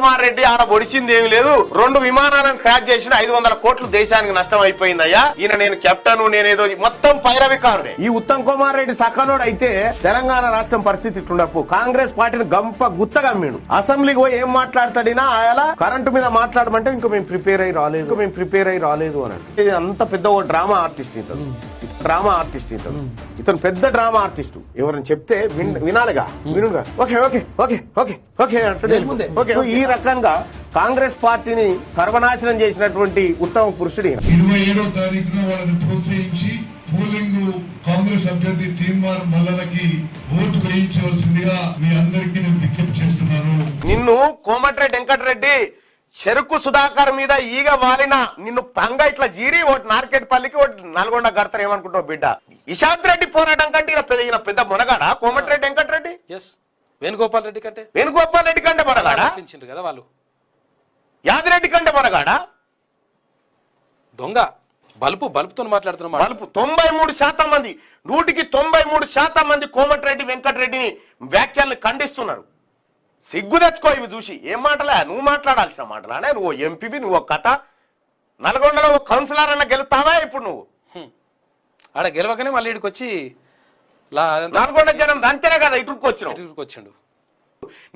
కుమార్ రెడ్డి ఆడ ఒడిచింది ఏమి లేదు. రెండు విమానాలను క్రాష్ చేసిన ఐదు వందల కోట్లు దేశానికి నష్టం అయిపోయిందయ్యా. ఈయన నేను కెప్టెన్ నేనేదో మొత్తం పైరవికారుడే ఈ ఉత్తమ్ కుమార్ రెడ్డి సకనోడు అయితే తెలంగాణ రాష్ట్రం పరిస్థితి ఇట్లుండపు కాంగ్రెస్ పార్టీని గంప గుత్తగమ్మిడు అసెంబ్లీకి పోయి ఏం మాట్లాడతాడినా? ఆయన కరెంటు మీద మాట్లాడమంటే ఇంకా మేము ప్రిపేర్ అయ్యి రాలేదు. మేము ప్రిపేర్ అయ్యి రాలేదు అని అంటే ఇది అంత పెద్ద ఓ డ్రామా ఆర్టిస్ట్ ఇతను. డ్రామా ఆర్టిస్ట్ ఇతను. ఇతను పెద్ద డ్రామా ఆర్టిస్ట్. ఎవరైనా చెప్తే విన్- వినాలిగా? వినుగా okay okay okay okay okay ముందే. ఓకే ఈ రకంగా కాంగ్రెస్ పార్టీని సర్వనాశనం చేసినటువంటి ఉత్తమ పురుషుడు. ఇరవై ఏడో తారీఖున వాళ్ళని ప్రోత్సహించి పోలింగ్ కాంగ్రెస్ అభ్యర్థి తీన్మార్ మల్లలకి ఓటు వేయించవలసిందిగా మీ అందరికీ నేను విజ్ఞప్తి చేస్తున్నాను. నిన్ను కోమటిరెడ్డి వెంకటరెడ్డి చెరుకు సుధాకర్ మీద ఈగ వాలిన నిన్ను పంగ ఇట్లా జీరి ఒకటి నార్కెట్ పల్లికి ఒకటి నల్గొండ గడతారు ఏమనుకుంటావు బిడ్డ? ఇషాంత్ రెడ్డి పోరాటం కంటే ఈయన పెద్ద ఈయన పెద్ద మునగాడ? కోమటిరెడ్డి వెంకటరెడ్డి? వేణుగోపాల్ రెడ్డి కంటే. వేణుగోపాల్ రెడ్డి కంటే మునగాడ? కదా వాళ్ళు. యాదిరెడ్డి కంటే మునగాడ? దొంగ. బలుపు బలుపుతో మాట్లాడుతున్నమాట బలుపు తొంభై మూడు శాతం మంది నూటికి తొంభై మూడు శాతం మంది కోమటిరెడ్డి వెంకటరెడ్డిని వ్యాఖ్యల్ని ఖండిస్తున్నారు. సిగ్గు తెచ్చుకో ఇవి చూసి. ఏం మాటలే? నువ్వు మాట్లాడాల్సిన మాటలానే? నువ్వు ఎంపీవి నువ్వు ఒక కథ. నల్గొండలో ఒక కౌన్సిలర్ అన్న గెలుస్తావా ఇప్పుడు నువ్వు? ఆడ గెలవగానే మళ్ళీ ఇక్కడికి వచ్చి నల్గొండ జనం అంతేనే కదా ఇటుకు వచ్చినావు వచ్చిండు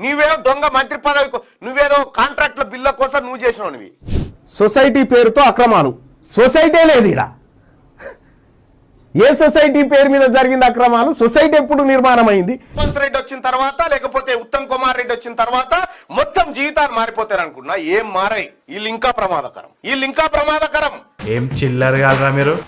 నీవేదో దొంగ మంత్రి పదవి నువ్వేదో కాంట్రాక్ట్ల బిల్ల కోసం నువ్వు చేసినావు నువ్వు సొసైటీ పేరుతో అక్రమాలు. సొసైటీ లేదు ఈడ. ఏ సొసైటీ పేరు మీద జరిగింది అక్రమాలు? సొసైటీ ఎప్పుడు నిర్మాణమైంది? రేవంత్ రెడ్డి వచ్చిన తర్వాత లేకపోతే వచ్చిన తర్వాత మొత్తం జీవితాలు మారిపోతారు అనుకున్నా ఏం మారాయి? వీళ్ళు ఇంకా ప్రమాదకరం. వీళ్ళు ఇంకా ప్రమాదకరం. ఏం చిల్లర్ కాదురా మీరు.